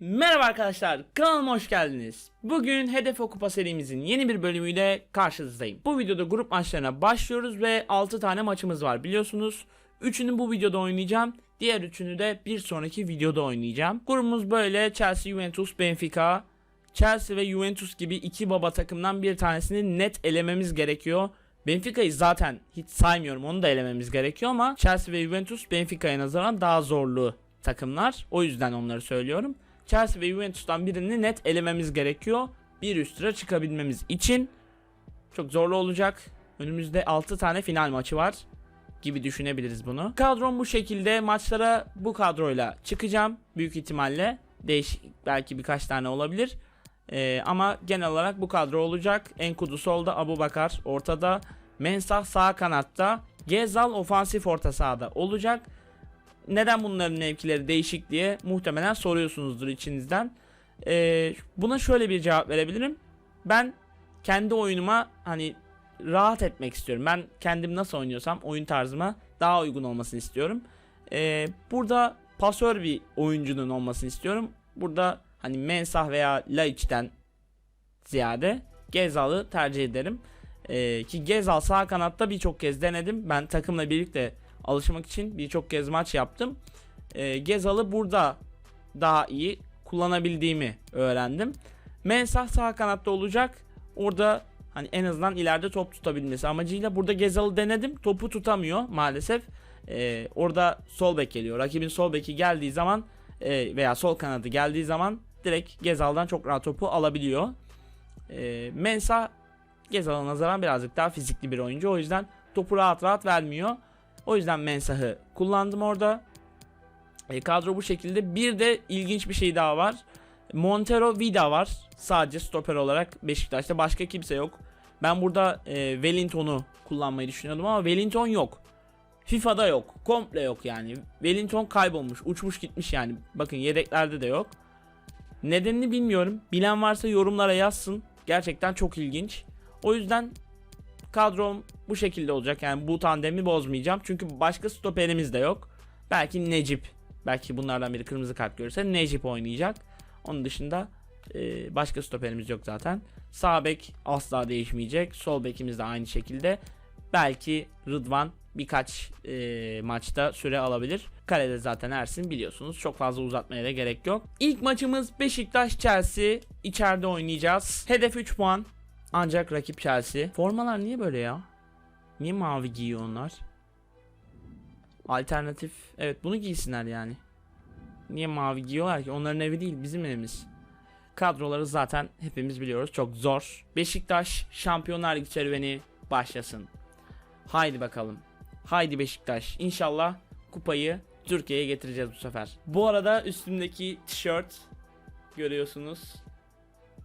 Merhaba arkadaşlar, kanalıma hoş geldiniz. Bugün Hedef Okupa serimizin yeni bir bölümüyle karşınızdayım. Bu videoda grup maçlarına başlıyoruz ve 6 tane maçımız var biliyorsunuz. Üçünü bu videoda oynayacağım. Diğer üçünü de bir sonraki videoda oynayacağım. Grubumuz böyle Chelsea, Juventus, Benfica. Chelsea ve Juventus gibi iki baba takımdan bir tanesini net elememiz gerekiyor. Benfica'yı zaten hiç saymıyorum onu da elememiz gerekiyor ama Chelsea ve Juventus Benfica'ya nazaran daha zorlu takımlar. O yüzden onları söylüyorum. Chelsea ve Juventus'tan birini net elememiz gerekiyor. Bir üst tura çıkabilmemiz için. Çok zorlu olacak. Önümüzde 6 tane final maçı var gibi düşünebiliriz bunu. Kadrom bu şekilde maçlara bu kadroyla çıkacağım büyük ihtimalle. Değişik belki birkaç tane olabilir. Ee, ama genel olarak bu kadro olacak. Enkudu solda, Abu Bakar ortada, Mensah sağ kanatta, Gezal ofansif orta sahada olacak. Neden bunların mevkileri değişik diye muhtemelen soruyorsunuzdur içinizden. Ee, buna şöyle bir cevap verebilirim. Ben kendi oyunuma hani rahat etmek istiyorum. Ben kendim nasıl oynuyorsam oyun tarzıma daha uygun olmasını istiyorum. Ee, burada pasör bir oyuncunun olmasını istiyorum. Burada hani Mensah veya Laiç'ten ziyade Gezal'ı tercih ederim. Ee, ki Gezal sağ kanatta birçok kez denedim. Ben takımla birlikte alışmak için birçok kez maç yaptım. Ee, Gezal'ı burada daha iyi kullanabildiğimi öğrendim. Mensah sağ kanatta olacak. Orada hani en azından ileride top tutabilmesi amacıyla burada Gezal'ı denedim. Topu tutamıyor maalesef. Ee, orada sol bek geliyor. Rakibin sol beki geldiği zaman e, veya sol kanadı geldiği zaman direkt Gezal'dan çok rahat topu alabiliyor. E, Mensah Gezal'a nazaran birazcık daha fizikli bir oyuncu. O yüzden topu rahat rahat vermiyor. O yüzden Mensah'ı kullandım orada. E, kadro bu şekilde. Bir de ilginç bir şey daha var. Montero Vida var. Sadece stoper olarak Beşiktaş'ta başka kimse yok. Ben burada e, Wellington'u kullanmayı düşünüyordum ama Wellington yok. FIFA'da yok. Komple yok yani. Wellington kaybolmuş. Uçmuş gitmiş yani. Bakın yedeklerde de yok. Nedenini bilmiyorum. Bilen varsa yorumlara yazsın. Gerçekten çok ilginç. O yüzden kadrom bu şekilde olacak. Yani bu tandemi bozmayacağım. Çünkü başka stoperimiz de yok. Belki Necip. Belki bunlardan biri kırmızı kart görürse Necip oynayacak. Onun dışında e, başka stoperimiz yok zaten. Sağ bek asla değişmeyecek. Sol bekimiz de aynı şekilde. Belki Rıdvan birkaç e, maçta süre alabilir. Kalede zaten Ersin biliyorsunuz. Çok fazla uzatmaya da gerek yok. İlk maçımız Beşiktaş Chelsea. İçeride oynayacağız. Hedef 3 puan. Ancak rakip Chelsea. Formalar niye böyle ya? Niye mavi giyiyor onlar? Alternatif. Evet bunu giysinler yani. Niye mavi giyiyorlar ki? Onların evi değil bizim evimiz. Kadroları zaten hepimiz biliyoruz. Çok zor. Beşiktaş Şampiyonlar Ligi serüveni başlasın. Haydi bakalım. Haydi Beşiktaş. İnşallah kupayı Türkiye'ye getireceğiz bu sefer. Bu arada üstümdeki tişört görüyorsunuz.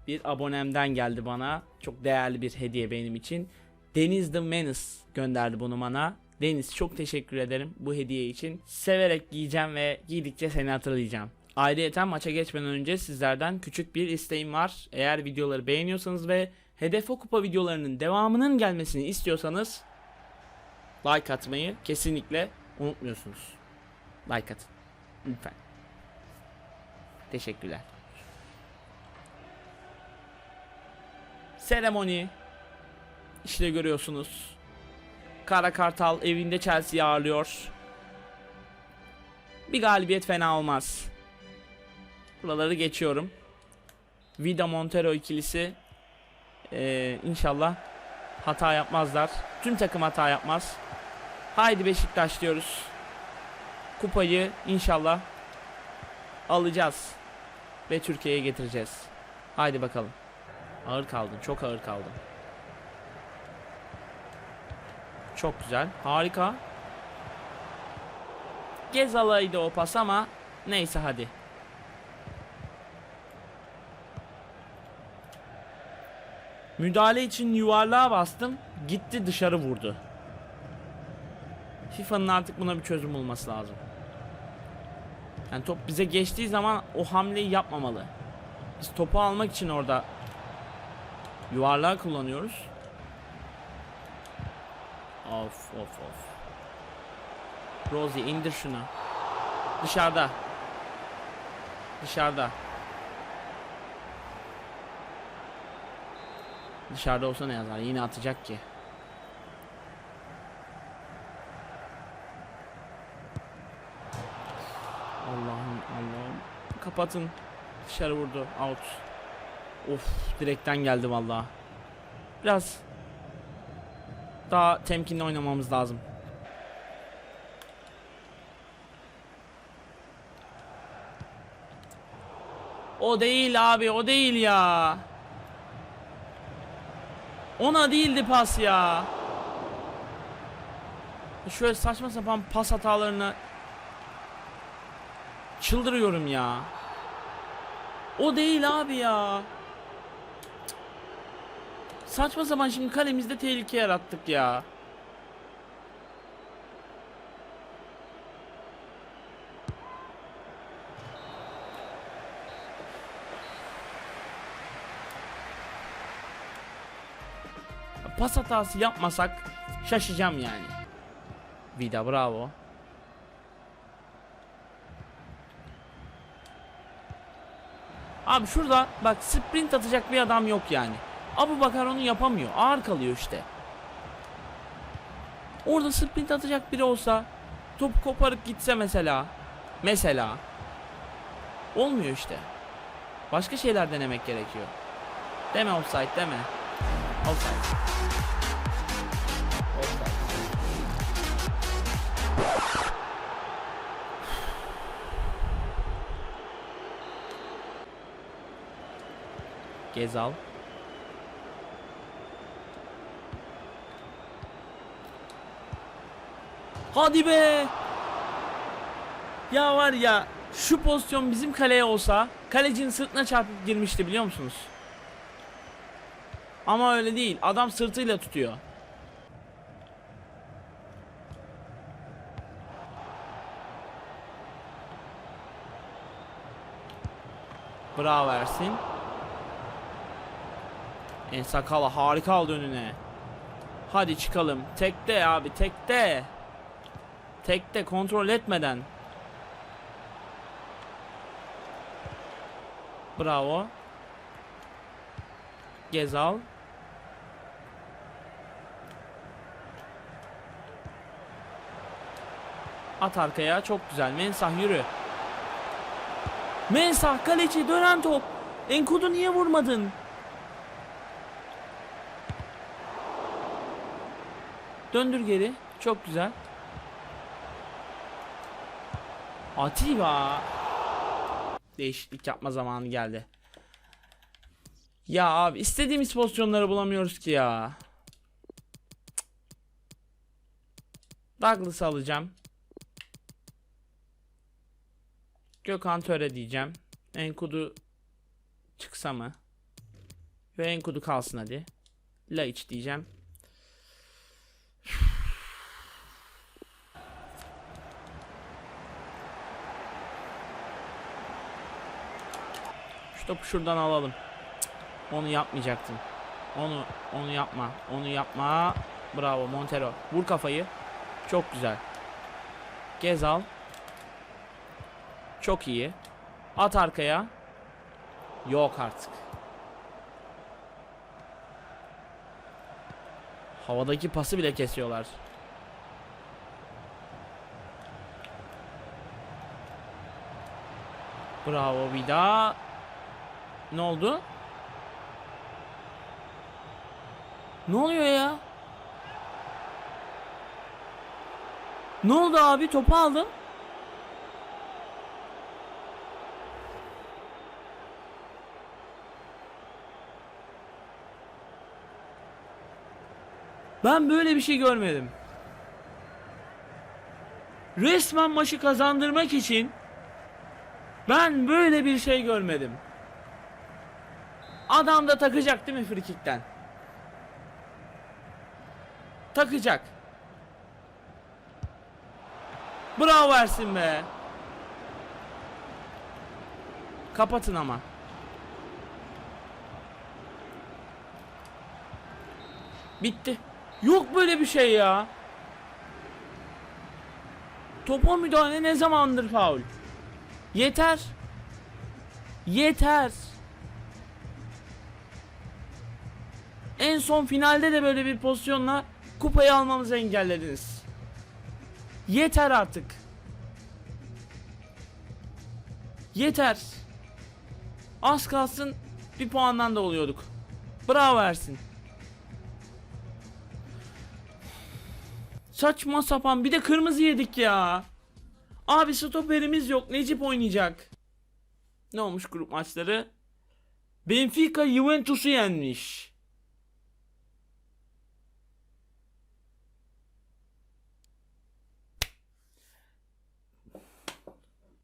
Bir abonemden geldi bana. Çok değerli bir hediye benim için. Deniz The Menace gönderdi bunu bana. Deniz çok teşekkür ederim bu hediye için. Severek giyeceğim ve giydikçe seni hatırlayacağım. Ayrıca maça geçmeden önce sizlerden küçük bir isteğim var. Eğer videoları beğeniyorsanız ve Hedef o Kupa videolarının devamının gelmesini istiyorsanız like atmayı kesinlikle unutmuyorsunuz. Like atın. Lütfen. Teşekkürler. Seremoni. İşte görüyorsunuz. Kara Kartal evinde Chelsea'yi ağırlıyor. Bir galibiyet fena olmaz. Buraları geçiyorum. Vida Montero ikilisi ee, inşallah hata yapmazlar. Tüm takım hata yapmaz. Haydi Beşiktaş diyoruz. Kupayı inşallah alacağız ve Türkiye'ye getireceğiz. Haydi bakalım. Ağır kaldın, çok ağır kaldın. Çok güzel, harika. Gezala'ydı o pas ama neyse hadi. Müdahale için yuvarlığa bastım. Gitti dışarı vurdu. FIFA'nın artık buna bir çözüm bulması lazım. Yani top bize geçtiği zaman o hamleyi yapmamalı. Biz topu almak için orada Yuvarlağı kullanıyoruz. Of of of. Rosie indir şunu. Dışarıda. Dışarıda. Dışarıda olsa ne yazar? Yine atacak ki. Allah'ım Allah'ım. Kapatın. Dışarı vurdu. Out. Of direkten geldi vallahi. Biraz daha temkinli oynamamız lazım. O değil abi o değil ya. Ona değildi pas ya. Şöyle saçma sapan pas hatalarına çıldırıyorum ya. O değil abi ya. Saçma sapan şimdi kalemizde tehlike yarattık ya. Pas hatası yapmasak şaşacağım yani. Vida bravo. Abi şurada bak sprint atacak bir adam yok yani. Abu Bakar onu yapamıyor. Ağır kalıyor işte. Orada sprint atacak biri olsa top koparıp gitse mesela. Mesela. Olmuyor işte. Başka şeyler denemek gerekiyor. Deme offside deme. Offside. Gezal. Hadi be. Ya var ya şu pozisyon bizim kaleye olsa kalecinin sırtına çarpıp girmişti biliyor musunuz? Ama öyle değil. Adam sırtıyla tutuyor. Bravo Ersin. En sakala harika aldı önüne. Hadi çıkalım. Tekte abi tekte. Tekte kontrol etmeden. Bravo. Gezal. At arkaya çok güzel. Mensah yürü. Mensah kaleci dönen top. Enkudu niye vurmadın? Döndür geri. Çok güzel. Atiba. Değişiklik yapma zamanı geldi. Ya abi istediğimiz pozisyonları bulamıyoruz ki ya. Douglas'ı alacağım. Gökhan Töre diyeceğim. Enkudu çıksa mı? Ve Enkudu kalsın hadi. Laiç diyeceğim. Topu şuradan alalım. Onu yapmayacaktın. Onu onu yapma. Onu yapma. Bravo Montero. Vur kafayı. Çok güzel. Gezal. Çok iyi. At arkaya. Yok artık. Havadaki pası bile kesiyorlar. Bravo Vida. Ne oldu? Ne oluyor ya? Ne oldu abi? Topu aldım. Ben böyle bir şey görmedim. Resmen maçı kazandırmak için ben böyle bir şey görmedim. Adam da takacak değil mi frikikten? Takacak. Bravo Ersin be. Kapatın ama. Bitti. Yok böyle bir şey ya. Topa müdahale ne zamandır faul? Yeter. Yeter. En son finalde de böyle bir pozisyonla kupayı almamızı engellediniz. Yeter artık. Yeter. Az kalsın bir puandan da oluyorduk. Bravo Ersin. Saçma sapan bir de kırmızı yedik ya. Abi stoperimiz yok. Necip oynayacak. Ne olmuş grup maçları? Benfica Juventus'u yenmiş.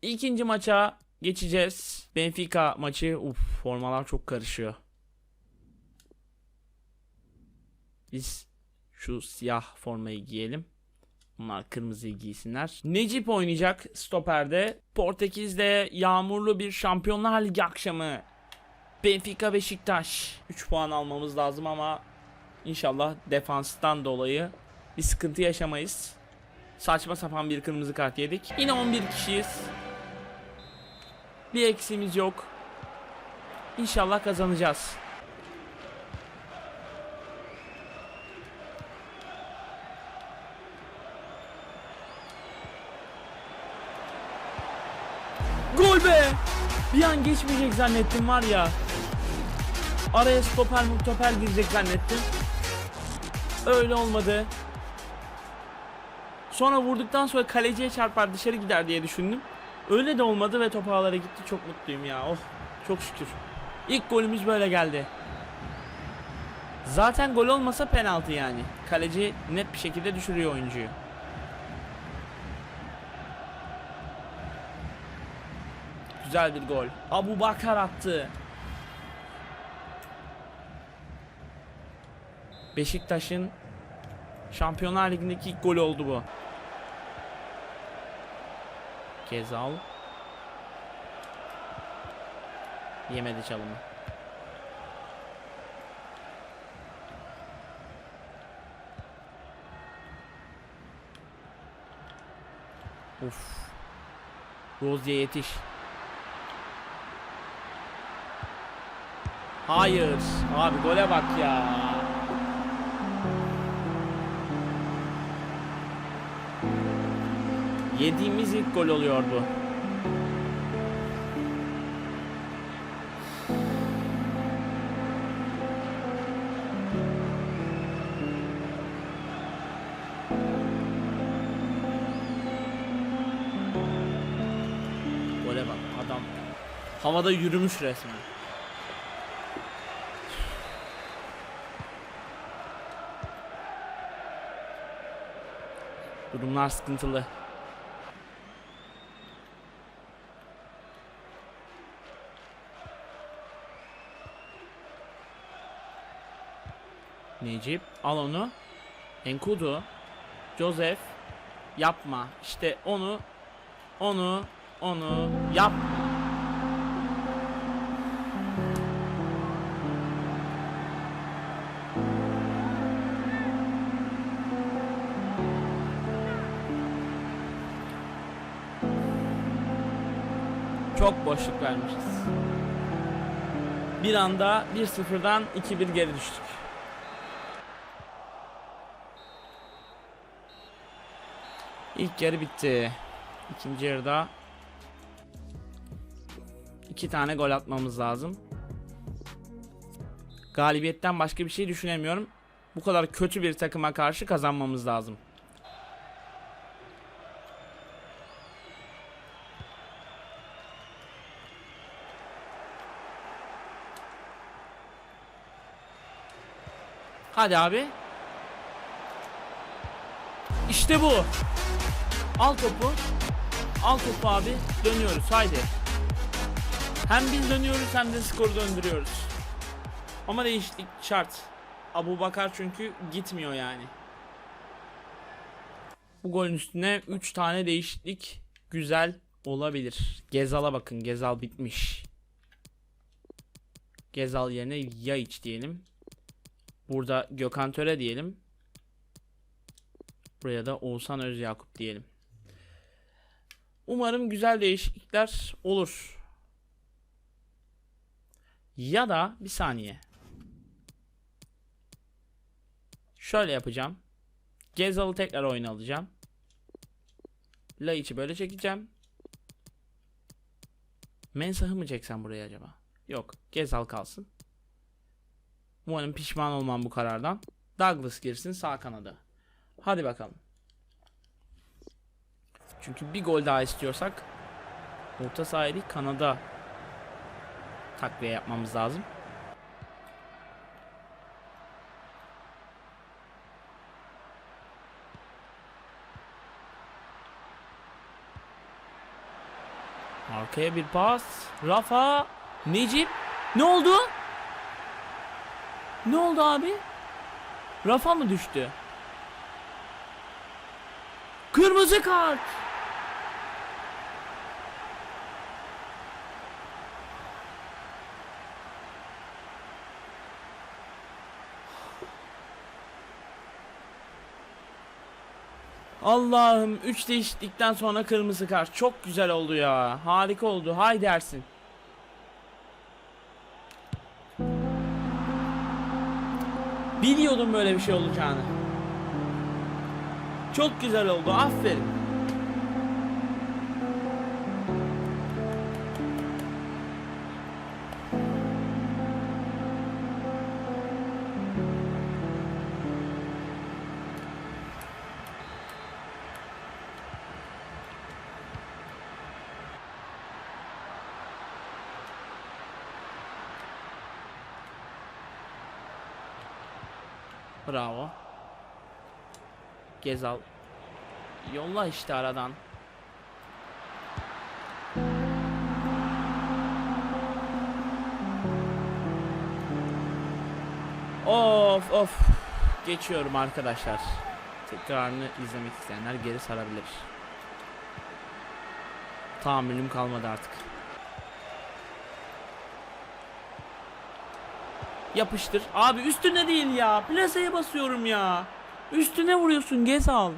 İkinci maça geçeceğiz. Benfica maçı. Uf, formalar çok karışıyor. Biz şu siyah formayı giyelim. Bunlar kırmızıyı giysinler. Necip oynayacak stoperde. Portekiz'de yağmurlu bir Şampiyonlar Ligi akşamı. Benfica Beşiktaş. 3 puan almamız lazım ama inşallah defanstan dolayı bir sıkıntı yaşamayız. Saçma sapan bir kırmızı kart yedik. Yine 11 kişiyiz. Bir eksiğimiz yok. İnşallah kazanacağız. Gol be! Bir an geçmeyecek zannettim var ya. Araya stoper muktoper girecek zannettim. Öyle olmadı. Sonra vurduktan sonra kaleciye çarpar dışarı gider diye düşündüm. Öyle de olmadı ve top ağlara gitti. Çok mutluyum ya. Oh çok şükür. İlk golümüz böyle geldi. Zaten gol olmasa penaltı yani. Kaleci net bir şekilde düşürüyor oyuncuyu. Güzel bir gol. Abu Bakar attı. Beşiktaş'ın Şampiyonlar Ligi'ndeki ilk golü oldu bu. Gezal. Yemedi çalımı. Uf. Rozier yetiş. Hayır. Abi gole bak ya. Yediğimiz ilk gol oluyor bu. Gole bak adam havada yürümüş resmen. Durumlar sıkıntılı. Necip al onu. Enkudu. Joseph. Yapma. İşte onu. Onu. Onu. Yap. Çok boşluk vermişiz. Bir anda 1-0'dan 2-1 geri düştük. İlk yarı bitti. İkinci yarıda iki tane gol atmamız lazım. Galibiyetten başka bir şey düşünemiyorum. Bu kadar kötü bir takıma karşı kazanmamız lazım. Hadi abi. İşte bu. Al topu. Al topu abi. Dönüyoruz haydi. Hem biz dönüyoruz hem de skoru döndürüyoruz. Ama değişiklik şart. Abu Bakar çünkü gitmiyor yani. Bu golün üstüne 3 tane değişiklik güzel olabilir. Gezal'a bakın. Gezal bitmiş. Gezal yerine Yaiç diyelim. Burada Gökhan Töre diyelim. Buraya da Oğuzhan Özyakup diyelim. Umarım güzel değişiklikler olur. Ya da bir saniye. Şöyle yapacağım. Gezal'ı tekrar oyuna alacağım. Laiç'i böyle çekeceğim. Mensah'ı mı çeksem buraya acaba? Yok. Gezal kalsın. Umarım pişman olmam bu karardan. Douglas girsin sağ kanada. Hadi bakalım. Çünkü bir gol daha istiyorsak orta sahayı kanada takviye yapmamız lazım. Arkaya bir pas. Rafa. Necip. Ne oldu? Ne oldu abi? Rafa mı düştü? Kırmızı kart. Allah'ım 3 değişiklikten sonra kırmızı kart. Çok güzel oldu ya. Harika oldu. Hay dersin. Biliyordum böyle bir şey olacağını. Çok güzel oldu. Aferin. Bravo. Gezal. Yolla işte aradan. Of of. Geçiyorum arkadaşlar. Tekrarını izlemek isteyenler geri sarabilir. Tahammülüm kalmadı artık. Yapıştır. Abi üstüne değil ya. Plaseye basıyorum ya. Üstüne vuruyorsun Gezal.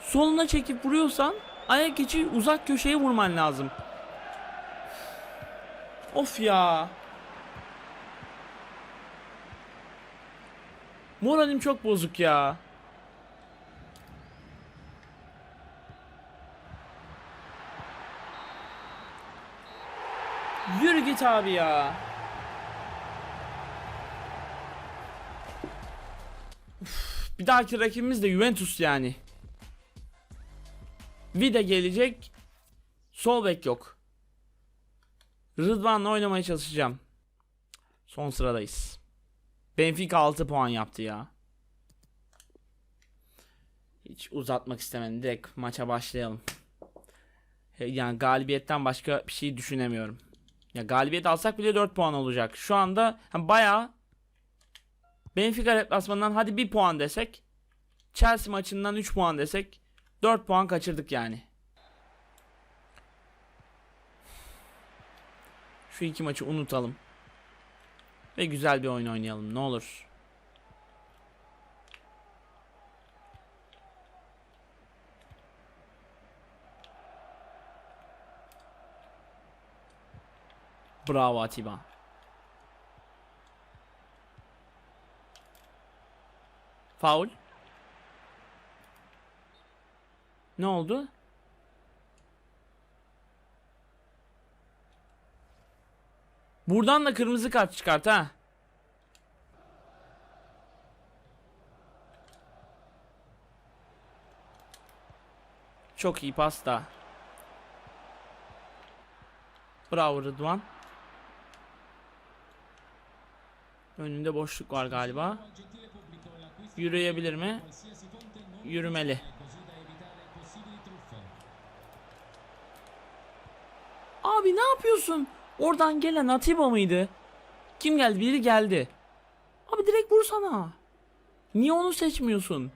Soluna çekip vuruyorsan ayak içi uzak köşeye vurman lazım. Of ya. Moralim çok bozuk ya. Yürü git abi ya. Bir dahaki rakibimiz de Juventus yani. Vida gelecek. Sol bek yok. Rıdvan'la oynamaya çalışacağım. Son sıradayız. Benfica 6 puan yaptı ya. Hiç uzatmak istemedim. Direkt maça başlayalım. Yani galibiyetten başka bir şey düşünemiyorum. Ya galibiyet alsak bile 4 puan olacak. Şu anda hani bayağı Benfica deplasmanından hadi 1 puan desek. Chelsea maçından 3 puan desek. 4 puan kaçırdık yani. Şu iki maçı unutalım. Ve güzel bir oyun oynayalım ne olur. Bravo Atiba. Faul. Ne oldu? Buradan da kırmızı kart çıkart ha. Çok iyi pasta. Bravo Rıdvan. Önünde boşluk var galiba. Yürüyebilir mi? Yürümeli. Abi ne yapıyorsun? Oradan gelen Atiba mıydı? Kim geldi? Biri geldi. Abi direkt vursana. Niye onu seçmiyorsun?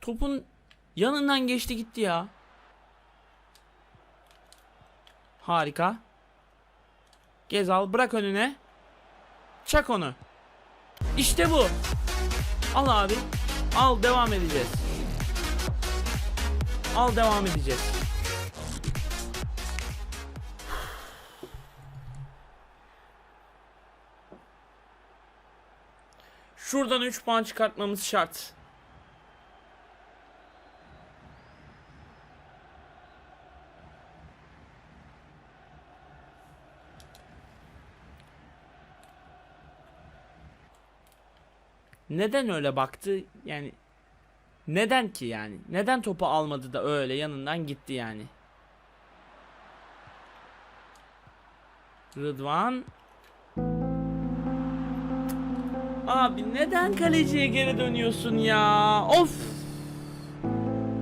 Topun yanından geçti gitti ya. Harika. Gezal bırak önüne. Çak onu. İşte bu. Al abi. Al devam edeceğiz. Al devam edeceğiz. Şuradan 3 puan çıkartmamız şart. Neden öyle baktı? Yani neden ki yani? Neden topu almadı da öyle yanından gitti yani? Rıdvan Abi neden kaleciye geri dönüyorsun ya? Of!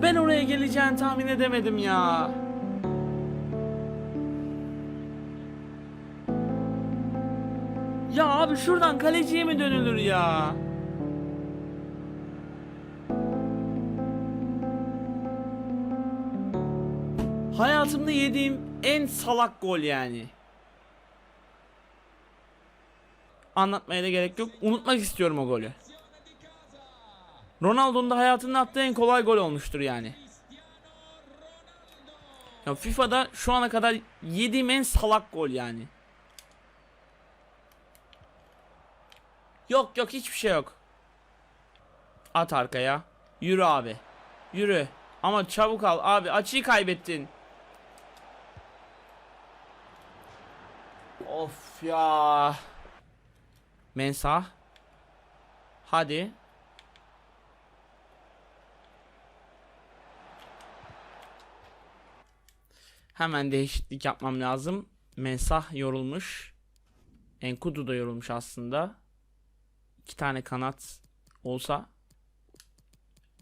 Ben oraya geleceğini tahmin edemedim ya. Ya abi şuradan kaleciye mi dönülür ya? Hayatımda yediğim en salak gol yani. Anlatmaya da gerek yok. Unutmak istiyorum o golü. Ronaldo'nun da hayatında attığı en kolay gol olmuştur yani. Ya FIFA'da şu ana kadar yediğim en salak gol yani. Yok yok hiçbir şey yok. At arkaya. Yürü abi. Yürü. Ama çabuk al abi açıyı kaybettin. Of ya. Mensah. Hadi. Hemen değişiklik yapmam lazım. Mensah yorulmuş. Enkudu da yorulmuş aslında. İki tane kanat olsa.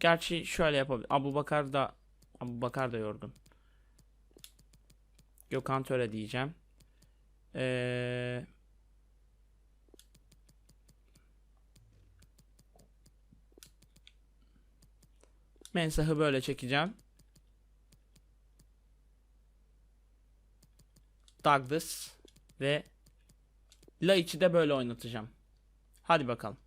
Gerçi şöyle yapabilir. Abu Bakar da Abu Bakar da yorgun. Gökhan Töre diyeceğim. Eee Mensah'ı böyle çekeceğim. Douglas ve Laiç'i de böyle oynatacağım. Hadi bakalım.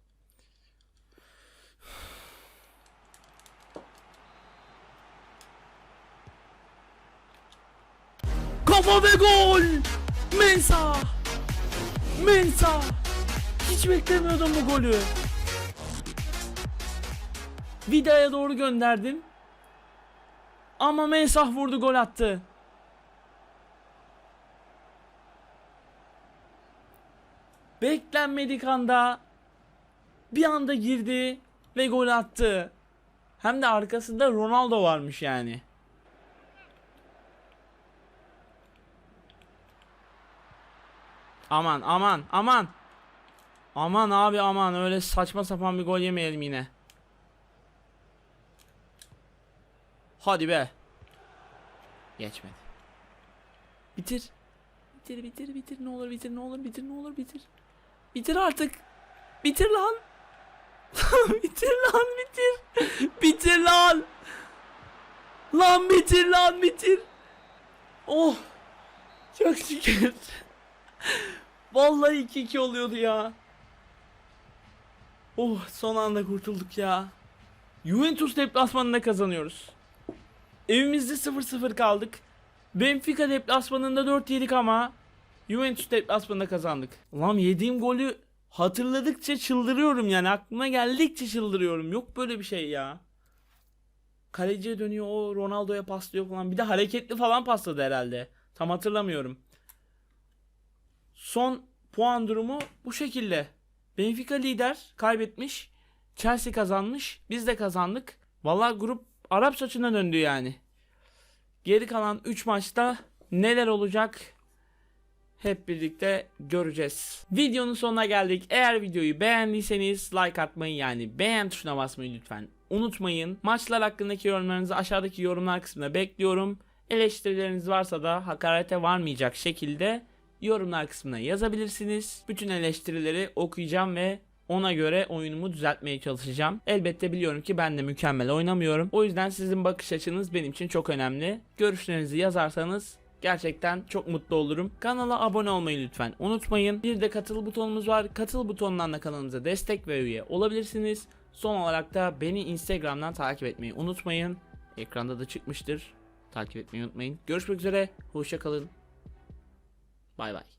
Mensah! Hiç beklemiyordum bu golü. Vida'ya doğru gönderdim. Ama Mensah vurdu gol attı. Beklenmedik anda bir anda girdi ve gol attı. Hem de arkasında Ronaldo varmış yani. Aman aman aman. Aman abi aman öyle saçma sapan bir gol yemeyelim yine. Hadi be. Geçmedi. Bitir. Bitir bitir bitir ne olur bitir ne olur bitir ne olur bitir. Bitir artık. Bitir lan. bitir lan bitir. bitir lan. Lan bitir lan bitir. Oh. Çok şükür. Vallahi 2-2 oluyordu ya. Oh son anda kurtulduk ya. Juventus deplasmanında kazanıyoruz. Evimizde 0-0 kaldık. Benfica deplasmanında 4 yedik ama Juventus deplasmanında kazandık. Ulan yediğim golü hatırladıkça çıldırıyorum yani aklıma geldikçe çıldırıyorum. Yok böyle bir şey ya. Kaleciye dönüyor o Ronaldo'ya paslıyor falan. Bir de hareketli falan pasladı herhalde. Tam hatırlamıyorum. Son puan durumu bu şekilde. Benfica lider kaybetmiş. Chelsea kazanmış. Biz de kazandık. Vallahi grup Arap saçına döndü yani. Geri kalan 3 maçta neler olacak hep birlikte göreceğiz. Videonun sonuna geldik. Eğer videoyu beğendiyseniz like atmayı yani beğen tuşuna basmayı lütfen unutmayın. Maçlar hakkındaki yorumlarınızı aşağıdaki yorumlar kısmına bekliyorum. Eleştirileriniz varsa da hakarete varmayacak şekilde yorumlar kısmına yazabilirsiniz. Bütün eleştirileri okuyacağım ve ona göre oyunumu düzeltmeye çalışacağım. Elbette biliyorum ki ben de mükemmel oynamıyorum. O yüzden sizin bakış açınız benim için çok önemli. Görüşlerinizi yazarsanız gerçekten çok mutlu olurum. Kanala abone olmayı lütfen unutmayın. Bir de katıl butonumuz var. Katıl butonundan da kanalımıza destek ve üye olabilirsiniz. Son olarak da beni Instagram'dan takip etmeyi unutmayın. Ekranda da çıkmıştır. Takip etmeyi unutmayın. Görüşmek üzere. Hoşçakalın. Bye bye.